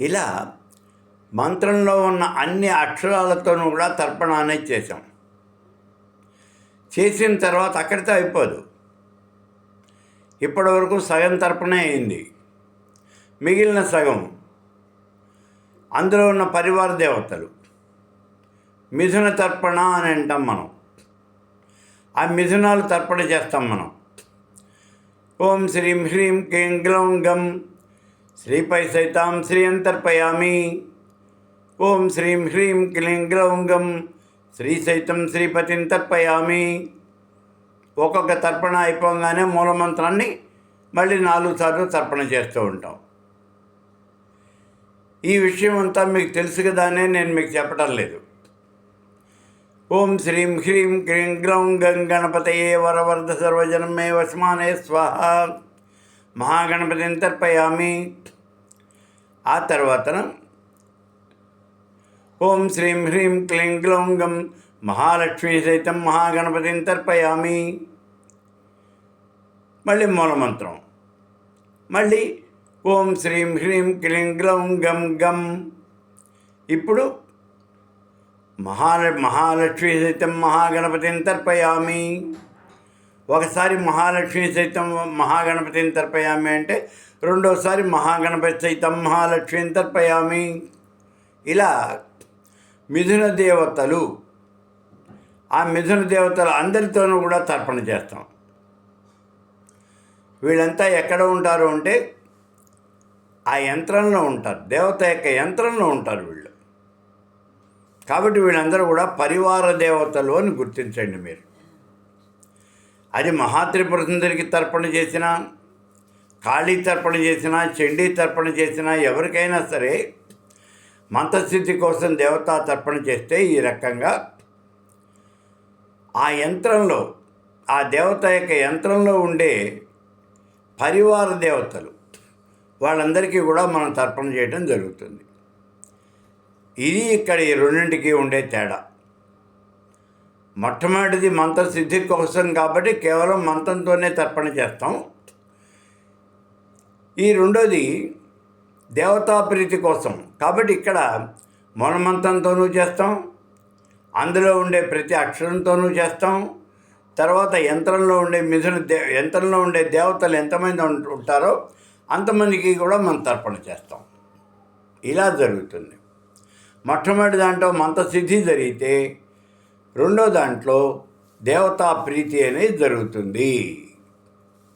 ఇలా మంత్రంలో ఉన్న అన్ని అక్షరాలతోనూ కూడా తర్పణ అనేది చేసాం చేసిన తర్వాత అక్కడితో అయిపోదు. ఇప్పటి వరకు సగం తర్పణే అయింది. మిగిలిన సగం. అందులో ఉన్న పరివార దేవతలు. మిథున తర్పణ అని అంటాం మనం. ఆ మిథునాలు తర్పణ చేస్తాం మనం. ఓం శ్రీం హ్రీం కేం గ్లౌం గం శ్రీపై సైతాం శ్రీ అంతర్పయామి ఓం శ్రీం హ్రీం క్లీం గ్లౌం గం శ్రీ సైతం శ్రీపతిని తర్పయామి ఒక్కొక్క తర్పణ అయిపోగానే మూలమంత్రాన్ని మళ్ళీ నాలుగు సార్లు తర్పణ చేస్తూ ఉంటాం. ఈ విషయం అంతా మీకు తెలుసు కదా అని నేను మీకు చెప్పడం లేదు. ఓం శ్రీం హ్రీం క్రీం గ్రౌం గం గణపతయే వరవర్ధ సర్వజనమే వస్మానే స్వాహ. మహాగణపతిని తర్పయామి. ఆ తర్వాత ఓం శ్రీం హ్రీం క్లీం గ్లౌంగం మహాలక్ష్మీ సైతం మహాగణపతిని తర్పయామి. మళ్ళీ మూలమంత్రం మళ్ళీ ఓం శ్రీం హ్రీం క్లీం గ్లౌం గం గం. ఇప్పుడు మహాల మహాలక్ష్మీ సైతం మహాగణపతిని తర్పయామి. ఒకసారి మహాలక్ష్మి సైతం మహాగణపతిని తర్పయామి అంటే రెండోసారి మహాగణపతి సైతం మహాలక్ష్మిని తర్పయామి. ఇలా మిథున దేవతలు ఆ మిథున దేవతలు అందరితోనూ కూడా తర్పణ చేస్తాం. వీళ్ళంతా ఎక్కడ ఉంటారు అంటే ఆ యంత్రంలో ఉంటారు దేవత యొక్క యంత్రంలో ఉంటారు వీళ్ళు. కాబట్టి వీళ్ళందరూ కూడా పరివార దేవతలు అని గుర్తించండి మీరు. అది మహాత్రిపుర సుందరికి తర్పణ చేసిన ఖాళీ తర్పణ చేసిన చండీ తర్పణ చేసిన ఎవరికైనా సరే మంత్రస్థితి కోసం దేవతా తర్పణ చేస్తే ఈ రకంగా ఆ యంత్రంలో ఆ దేవత యొక్క యంత్రంలో ఉండే పరివార దేవతలు వాళ్ళందరికీ కూడా మనం తర్పణ చేయడం జరుగుతుంది. ఇది ఇక్కడ ఈ రెండింటికి ఉండే తేడా. మొట్టమొదటిది మంత్రసిద్ధి కోసం కాబట్టి కేవలం మంత్రంతోనే తర్పణ చేస్తాం. ఈ రెండోది దేవతాప్రీతి కోసం. కాబట్టి ఇక్కడ మూలమంత్రంతోనూ చేస్తాం అందులో ఉండే ప్రతి అక్షరంతోనూ చేస్తాం. తర్వాత యంత్రంలో ఉండే మిథున దే యంత్రంలో ఉండే దేవతలు ఎంతమంది ఉంటారో అంతమందికి కూడా మనం తర్పణ చేస్తాం. ఇలా జరుగుతుంది. మొట్టమొదటి దాంట్లో మంత్రసిద్ధి జరిగితే రెండో దాంట్లో దేవతా ప్రీతి అనేది జరుగుతుంది.